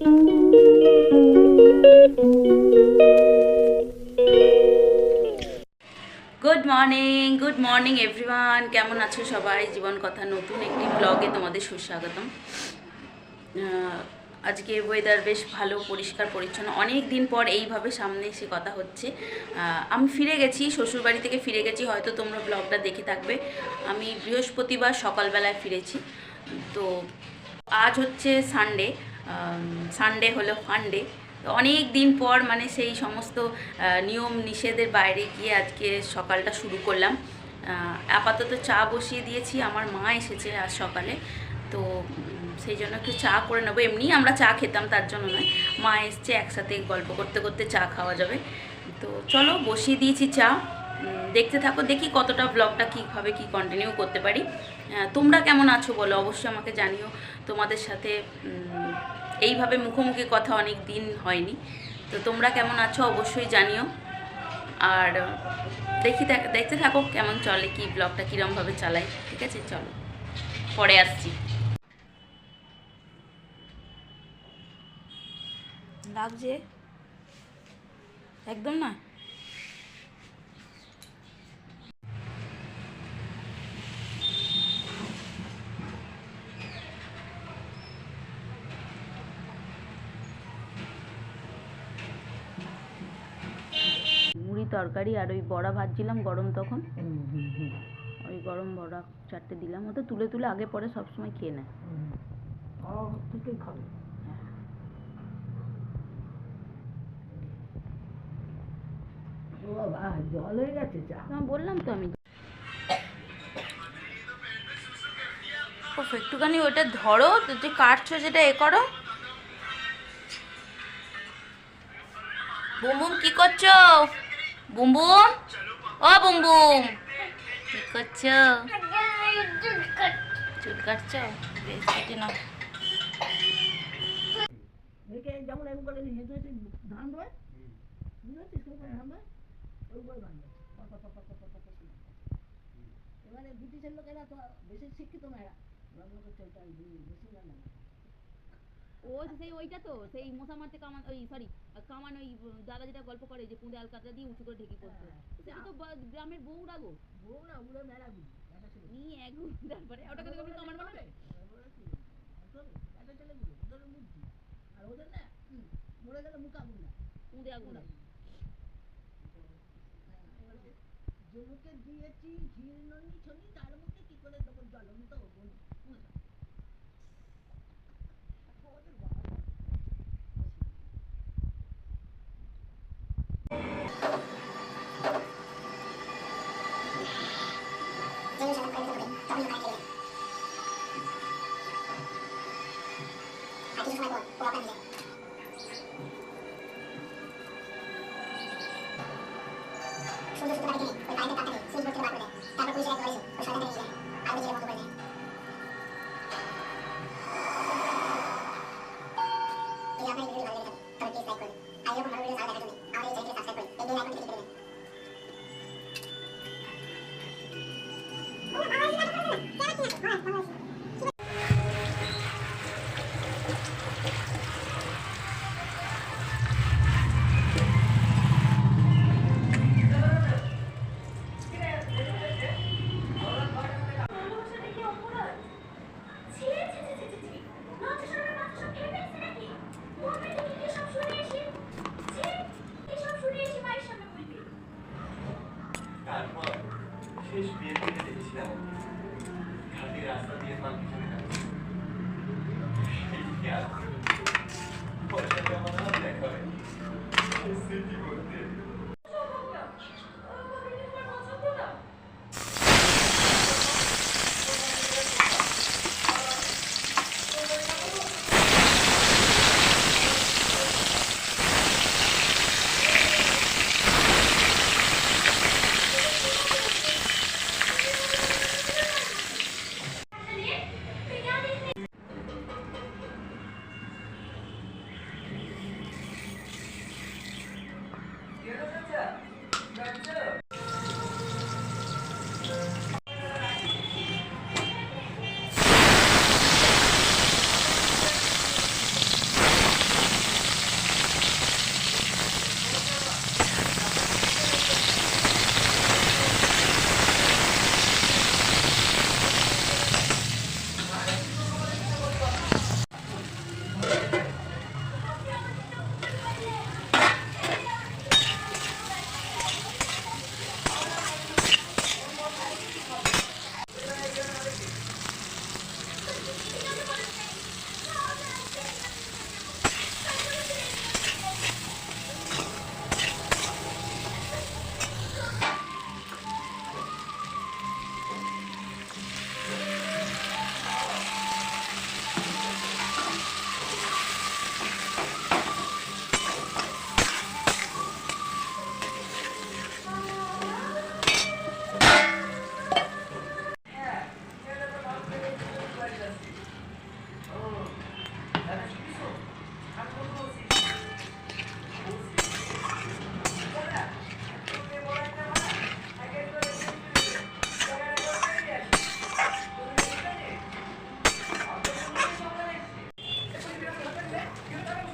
Good morning good morning everyone কেমন আছো সবাই? জীবন কথা নতুন একটি ব্লগে তোমাদের সুস্বাগতম। আজকে ওয়েদার বেশ ভালো, পরিষ্কার, পরিচ্ছন্ন। অনেক দিন পর এইভাবে সামনে এসে কথা হচ্ছে। আমি ফিরে গেছি, শ্বশুরবাড়ি থেকে ফিরে গেছি, হয়তো তোমরা ব্লগটা দেখে থাকবে। আমি বৃহস্পতিবার সকালবেলায় ফিরেছি। তো আজ হচ্ছে সানডে সানডে হলো ফান্ডে অনেক দিন পর মানে সেই সমস্ত নিয়ম নিষেধের বাইরে গিয়ে আজকে সকালটা শুরু করলাম। আপাতত চা বসিয়ে দিয়েছি, আমার মা এসেছে আজ সকালে। তো সেই জন্য একটু চা করে নেব। এমনি আমরা চা খেতাম, তার জন্য নয়। মা এসছে একসাথে গল্প করতে করতে চা খাওয়া যাবে। তো চলো, বসিয়ে দিয়েছি চা। দেখতে থাকো, দেখি কতটা ব্লগটা কীভাবে কি কন্টিনিউ করতে পারি। তোমরা কেমন আছো বলো? অবশ্যই আমাকে জানিও। তোমাদের সাথে এইভাবে মুখোমুখি কথা অনেক দিন হয়নি। তো তোমরা কেমন আছো অবশ্যই জানিও। আর দেখি দেখ- দেখতে থাকো কেমন চলে, কি ব্লগটা কীরমভাবে চালাই ঠিক আছে, চলো, পরে আসছি। লাগছে একদম না? তরকারি আর ওই বড়া ভাজছিলাম গরম তখন। ওই গরম বড়া চারটে দিলাম। ওটা তুলে তুলে আগে পরে সবসময় খেয়ে নেয়। খাবে। জল হয়ে গেছে চা। বললাম তো আমি। একটুখানি ওটা ধরো তো যে কাটছো যেটা এ করো। বুম বুম কি করছ? বুম বুম ও বুম বুম কি করছ চুল কাটছো বেশ কেটে নাও যেমন এরকম করে হেঁটে হেঁটে ধান রয় এবারে ব্রিটিশের লোকেরা তো বেশি শিক্ষিত না এরা বেশি জানে না ও সেই ওইটা তো সেই মশা মারতে কামান ওই সরি কামান ওই দাদা যেটা গল্প করে যে পুঁদে আলকাতরা দিয়ে উঁচু করে ঢেকি করতো সেটা তো গ্রামের বউরা গো। বউ না উড়ে মেলা নিয়ে এক তারপরে ওটাকে তো কামান বানাবে একটা ছেলে। গুলো ওদের বুদ্ধি আর ওদের না মরে গেলে মুখ আগুন না পুঁদে আগুন। জলুকে দিয়েছি ঝিরননি ছনি তার মধ্যে কি করে দেবো জলন্ত 所以就想着拍这个抖音然 people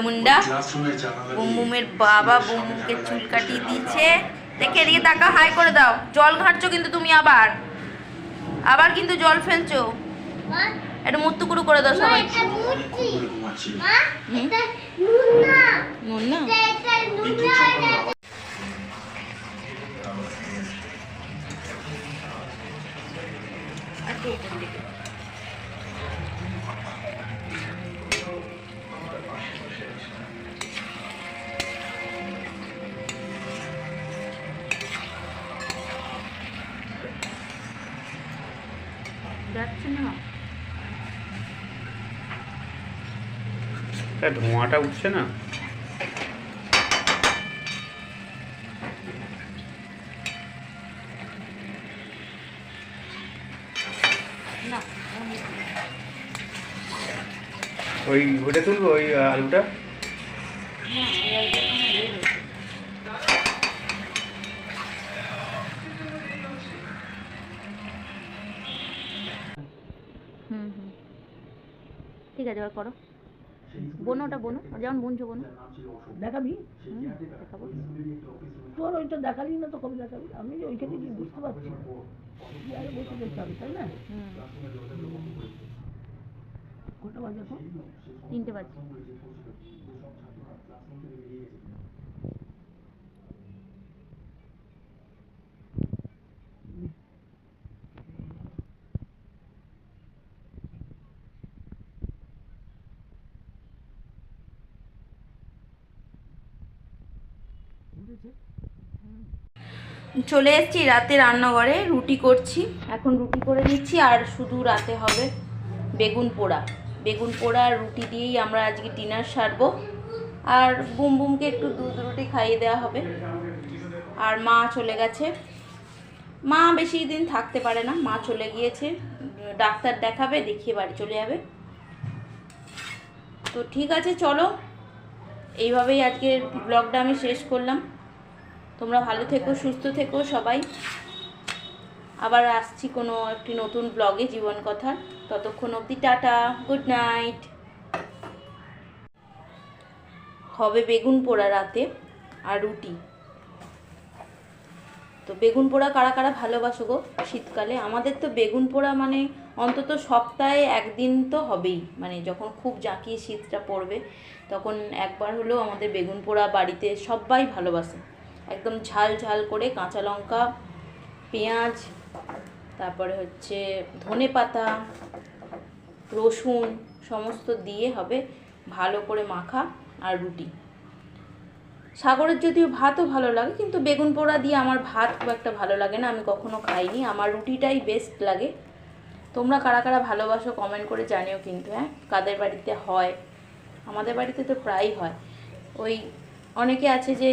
ক্লাসরুমে জানালা বুম বাবা বুম বুমকে চুল কাটিয়ে দিচ্ছে। দেখে এদিকে তাকা হাই করে দাও। জল ঘাটছো কিন্তু তুমি আবার। আবার কিন্তু জল ফেলছো। একটু মুত্তু কুড়ু করে দাও সবাই। নুন না। তা ধোঁয়াটা উঠছে না? ওই ওটা তুলবো ওই আলুটা? ঠিক আছে করো। বোনো ওটা বোনো যেমন বুনছো বোনো। দেখাবি? দেখাবো। তোর ওইটা দেখালি না তো কবে দেখাবি? আমি যে ওইখানে গিয়ে বুঝতে পারছি আর বসে দেখতে হবে তাই না? কটা বাজে এখন? তিনটে বাজে। চলে এসেছি রাতে রান্নাঘরে, রুটি করছি। এখন রুটি করে নিচ্ছি, আর শুধু রাতে হবে বেগুন পোড়া। বেগুন পোড়া আর রুটি দিয়েই আমরা আজকে ডিনার সারবো। আর বুম বুমকে একটু দুধ রুটি খাইয়ে দেওয়া হবে। আর মা চলে গেছে। মা বেশি দিন থাকতে পারে না, মা চলে গিয়েছে। ডাক্তার দেখাবে, দেখিয়ে বাড়ি চলে যাবে। তো ঠিক আছে, চলো। এইভাবেই আজকের ব্লগটা আমি শেষ করলাম। তোমরা ভালো থেকো, সুস্থ থেকো সবাই। আবার আসছি কোনো একটি নতুন ব্লগে জীবন কথার। ততক্ষণ অবধি টাটা গুড নাইট হবে বেগুন পোড়া রাতে আর রুটি। তো বেগুন পোড়া কারা কারা ভালোবাসো গো? শীতকালে আমাদের তো বেগুন পোড়া মানে অন্তত সপ্তাহে একদিন তো হবেই। মানে যখন খুব জাঁকিয়ে শীতটা পড়বে, তখন একবার হলেও আমাদের বেগুন পোড়া বাড়িতে সবাই ভালোবাসে। একদম ঝাল ঝাল করে কাঁচা লঙ্কা, পেঁয়াজ, তারপরে হচ্ছে ধনে পাতা, রসুন, সমস্ত দিয়ে হবে ভালো করে মাখা আর রুটি। সাগরের যদিও ভাতও ভালো লাগে, কিন্তু বেগুন পোড়া দিয়ে আমার ভাত খুব একটা ভালো লাগে না, আমি কখনো খাইনি। আমার রুটিটাই বেস্ট লাগে। তোমরা কারা কারা ভালোবাসো কমেন্ট করে জানিও কিন্তু হ্যাঁ? কাদের বাড়িতে হয়? আমাদের বাড়িতে তো প্রায়ই হয়। ওই অনেকে আছে যে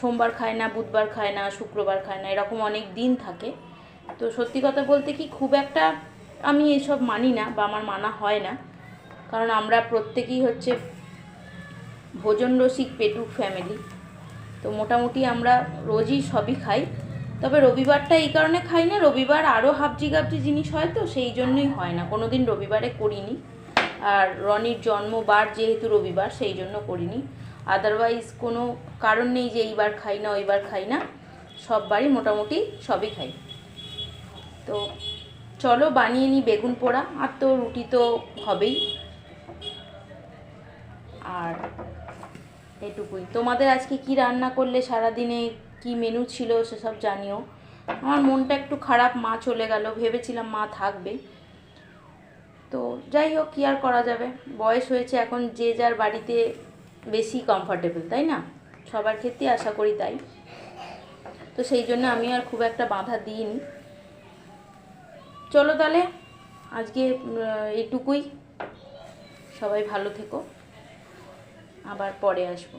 সোমবার খায় না, বুধবার খায় না, শুক্রবার খায় না, এরকম অনেক দিন থাকে। তো সত্যি কথা বলতে কি খুব একটা আমি এসব মানি না বা আমার মানা হয় না। কারণ আমরা প্রত্যেকেই হচ্ছে ভোজন রসিক পেটুক ফ্যামিলি তো মোটামুটি আমরা রোজই সবই খাই। তবে রবিবারটা এই কারণে খাই না, রবিবার আরও হাবজি গাবজি জিনিস হয় তো সেই জন্যই হয় না। কোনো দিন রবিবারে করিনি। আর রনির জন্মবার যেহেতু রবিবার, সেই জন্য করিনি। আদারওয়াইজ কোনো কারণ নেই যে এইবার খাই না, ওইবার খাই না। সব বারই মোটামুটি সবই খাই। তো চলো বানিয়ে নিই বেগুন পোড়া, আর তো রুটি তো হবেই। আর এটুকুই। তোমাদের আজকে কি রান্না করলে? সারাদিনে কি মেনু ছিল সেসব জানিও। আমার মনটা একটু খারাপ, মা চলে গেল। ভেবেছিলাম মা থাকবে। তো যাই হোক, কী আর করা যাবে? বয়স হয়েছে এখন, যে যার বাড়িতে বেশি কমফর্টেবল তাই না? সবার ক্ষেত্রে আশা করি তাই। তো সেই জন্য আমি আর খুব একটা বাধা দিইনি। চলো তাহলে, আজকে এইটুকুই সবাই ভালো থেকো। আবার পরে আসব।